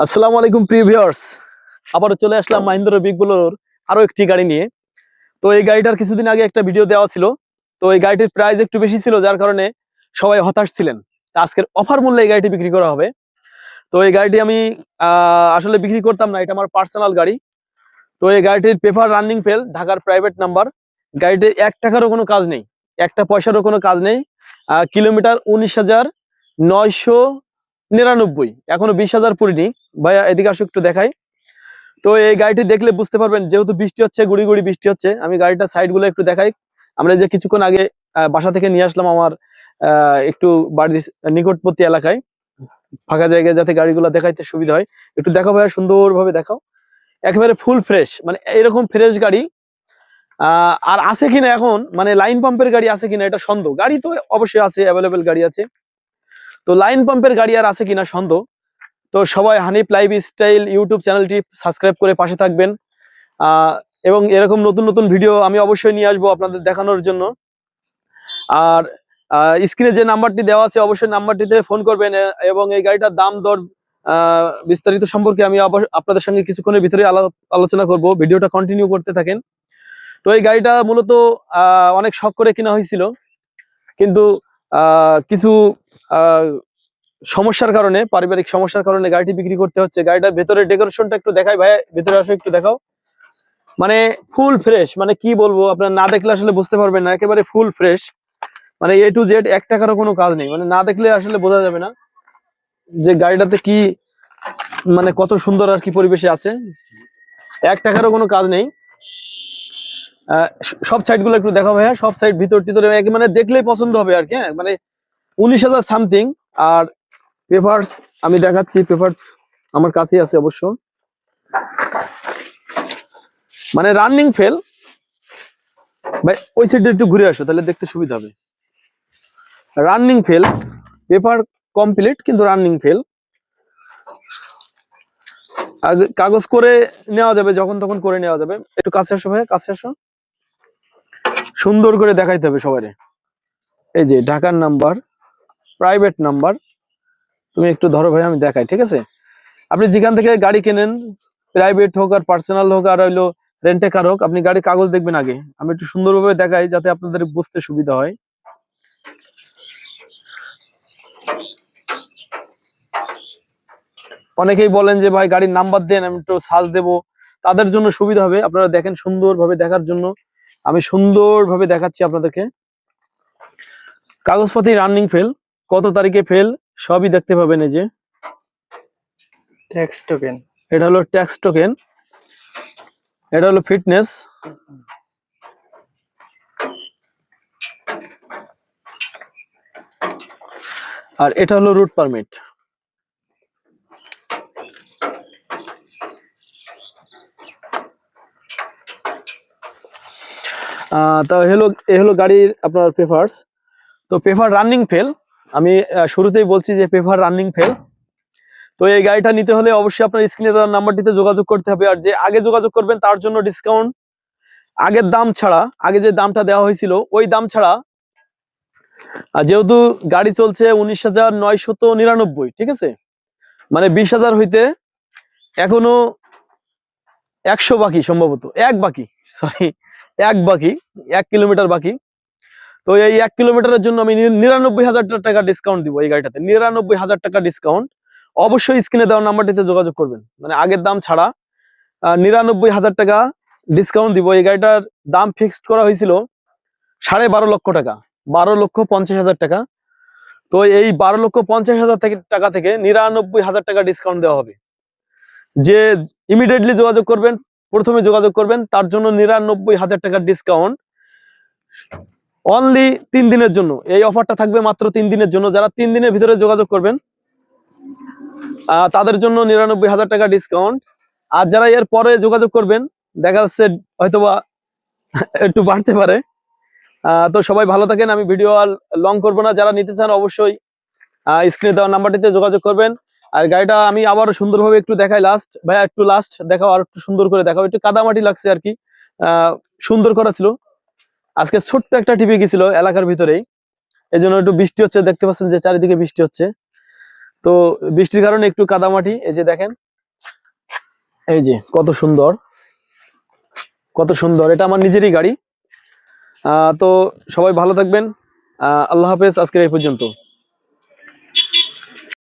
আসসালামু আলাইকুম, প্রিয় ভিউয়ার্স। আবারও চলে আসলাম মাহিন্দ্রা বিগ বোলোর আরও একটি গাড়ি নিয়ে। তো এই গাড়িটার কিছুদিন আগে একটা ভিডিও দেওয়া ছিল। তো এই গাড়িটির প্রাইস একটু বেশি ছিল, যার কারণে সবাই হতাশ ছিলেন। আজকের অফার মূল্যে এই গাড়িটি বিক্রি করা হবে। তো এই গাড়িটি আমি আসলে বিক্রি করতাম না, এটা আমার পার্সোনাল গাড়ি। তো এই গাড়িটির পেপার রানিং ফেল ঢাকার প্রাইভেট নাম্বার গাড়িটির এক টাকারও কোনো কাজ নেই, একটা পয়সারও কোনো কাজ নেই। কিলোমিটার উনিশ হাজার নয়শো নিরানব্বই, এখনও বিশ হাজার পুরিনি। ভাইয়া, এদিকে আসো, একটু দেখাই। তো এই গাড়িটি দেখলে বুঝতে পারবেন, যেহেতু বৃষ্টি হচ্ছে, গুড়ি গুড়ি বৃষ্টি হচ্ছে, আমি গাড়িটার সাইডগুলো একটু দেখাই। আমরা যে কিছুক্ষণ আগে বাসা থেকে নিয়ে আসলাম আমার একটু বাড়ির নিকটবর্তী এলাকায়। ফাঁকা জায়গায় যাতে গাড়িগুলো দেখাইতে সুবিধা হয়। একটু দেখো ভাইয়া, সুন্দরভাবে দেখাও। একেবারে ফুল ফ্রেশ মানে এরকম ফ্রেশ গাড়ি। আর আছে কিনা এখন মানে লাইন পাম্পের গাড়ি আছে কিনা, এটা সন্দেহ। গাড়ি তো অবশ্যই আছে অ্যাভেলেবেল গাড়ি আছে। তো লাইন পাম্পের গাড়ি আর আছে কিনা সন্দেহ। তো সবাই হানিফ লাইভ স্টাইল ইউটিউব চ্যানেলটি সাবস্ক্রাইব করে পাশে থাকবেন। এবং এরকম নতুন নতুন ভিডিও আমি অবশ্যই নিয়ে আসব আপনাদের দেখানোর জন্য। আর স্ক্রিনে যে নাম্বারটি দেওয়া আছে অবশ্যই নাম্বারটিতে ফোন করবেন, এবং এই গাড়িটার দাম, দর বিস্তারিত সম্পর্কে আমি আপনাদের সঙ্গে কিছুক্ষণের ভিতরে আলা- আলোচনা করব, ভিডিওটা কন্টিনিউ করতে থাকেন। তো এই গাড়িটা মূলত অনেক শখ করে কিনা হয়েছিল। কিন্তু কিছু সমস্যার কারণে, পারিবারিক সমস্যার কারণে গাড়িটি বিক্রি করতে হচ্ছে। গাড়িটার ভেতরে ডেকোরেশনটা একটু দেখাই ভাই ভেতরে আসো, একটু দেখাও। মানে ফুল ফ্রেশ মানে কি বলব, আপনার না দেখলে আসলে বুঝতে পারবেন না, একেবারে ফুল ফ্রেশ। মানে এ টু জেড এক টাকারও কোনো কাজ নেই মানে না দেখলে আসলে বোঝা যাবে না যে গাড়িটাতে কি মানে কত সুন্দর আর কি পরিবেশে আছে। এক টাকারও কোনো কাজ নেই। সব সাইডগুলো একটু দেখা ভাইয়া। সব সাইড ভিতর টিতরে মানে দেখলেই পছন্দ হবে আর কি হ্যাঁ? মানে উনিশ হাজার সামথিং আর পেপারস আমি দেখাচ্ছি পেপারস আমার কাছেই আছে অবশ্য। মানে রানিং ফেল ভাই, ওই সাইডে একটু ঘুরে আসো, তাহলে দেখতে সুবিধা হবে। রানিং ফেল পেপার কমপ্লিট কিন্তু রানিং ফেল কাগজ করে নেওয়া যাবে, যখন তখন করে নেওয়া যাবে। একটু কাছে আসো ভাই কাছে আসো। সুন্দর করে দেখাইতে হবে সবাই এই যে ঢাকার নাম্বার প্রাইভেট নাম্বার, তুমি একটু ধরো ভাই, আমি দেখাই, ঠিক আছে? আপনি যেখান থেকে গাড়ি কেনেন প্রাইভেট হোক আর পার্সোনাল হোক আর হইল রেন্টে কার হোক, আপনি গাড়ি কাগজ দেখবেন আগে। আমি একটু সুন্দরভাবে দেখাই যাতে আপনাদের বুঝতে সুবিধা হয়। অনেকেই বলেন যে, ভাই, গাড়ির নাম্বার দেন, আমি একটু সার্চ দেবো। তাদের জন্য সুবিধা হবে। আপনারা দেখেন সুন্দরভাবে দেখার জন্য। আমি সুন্দরভাবে দেখাচ্ছি আপনাদেরকে। কাগজপাতি রানিং ফেল কত তারিখে ফেল সবই দেখতে পাবেন এই যে। ট্যাক্স টোকেন এটা হলো ট্যাক্স টোকেন এটা হলো ফিটনেস আর এটা হলো রুট পারমিট তা হলো, এ হলো গাড়ির আপনার পেপারস তো পেপার রানিং ফেল আমি শুরুতেই বলছি যে পেপার রানিং ফেল তো এই গাড়িটা নিতে হলে অবশ্যই আপনার স্ক্রিনে দেওয়ার নাম্বারটিতে যোগাযোগ করতে হবে। আর যে আগে যোগাযোগ করবেন, তার জন্য ডিসকাউন্ট আগের দাম ছাড়া, আগে যে দামটা দেওয়া হয়েছিল, ওই দাম ছাড়া। যেহেতু গাড়ি চলছে উনিশ হাজার নয়শত নিরানব্বই, ঠিক আছে? মানে বিশ হাজার হইতে এখনও একশো বাকি সম্ভবত। এক বাকি সরি এক বাকি, এক কিলোমিটার বাকি। তো এই এক কিলোমিটারের জন্য আমি নিরানব্বই হাজার টাকা ডিসকাউন্ট দিব এই গাড়িটাতে। নিরানব্বই হাজার টাকা ডিসকাউন্ট অবশ্যই স্ক্রিনে দেওয়া নাম্বারটিতে যোগাযোগ করবেন। মানে আগের দাম ছাড়া নিরানব্বই হাজার টাকা ডিসকাউন্ট দিব। এই গাড়িটার দাম ফিক্সড করা হয়েছিল সাড়ে বারো লক্ষ টাকা। বারো লক্ষ পঞ্চাশ হাজার টাকা। তো এই বারো লক্ষ পঞ্চাশ হাজার থেকে টাকা থেকে নিরানব্বই হাজার টাকা ডিসকাউন্ট দেওয়া হবে। যে ইমিডিয়েটলি যোগাযোগ করবেন প্রথমে যোগাযোগ করবেন, তার জন্য নিরানব্বই হাজার টাকার ডিসকাউন্ট অনলি তিন দিনের জন্য। এই অফারটা থাকবে মাত্র তিন দিনের জন্য। যারা তিন দিনের ভিতরে যোগাযোগ করবেন তাদের জন্য নিরানব্বই হাজার টাকা ডিসকাউন্ট আর যারা এর পরে যোগাযোগ করবেন, দেখা যাচ্ছে হয়তোবা একটু বাড়তে পারে। তো সবাই ভালো থাকেন। আমি ভিডিও আর লং করব না। যারা নিতে চান, অবশ্যই স্ক্রিনে দেওয়া নাম্বারটিতে যোগাযোগ করবেন। আর গাড়িটা আমি আবার সুন্দরভাবে একটু দেখাই লাস্ট ভাইয়া, একটু লাস্ট দেখাও, আর একটু সুন্দর করে দেখাও। একটু কাদামাটি লাগছে আর কি। সুন্দর করা ছিল। আজকে ছোট্ট একটা টিভি গেছিল এলাকার ভিতরেই। এই জন্য একটু বৃষ্টি হচ্ছে, দেখতে পাচ্ছেন যে চারিদিকে বৃষ্টি হচ্ছে। তো বৃষ্টির কারণে একটু কাদামাটি, এই যে দেখেন। এই যে, কত সুন্দর। কত সুন্দর। এটা আমার নিজেরই গাড়ি। তো সবাই ভালো থাকবেন। আল্লাহ হাফেজ, আজকের এই পর্যন্ত।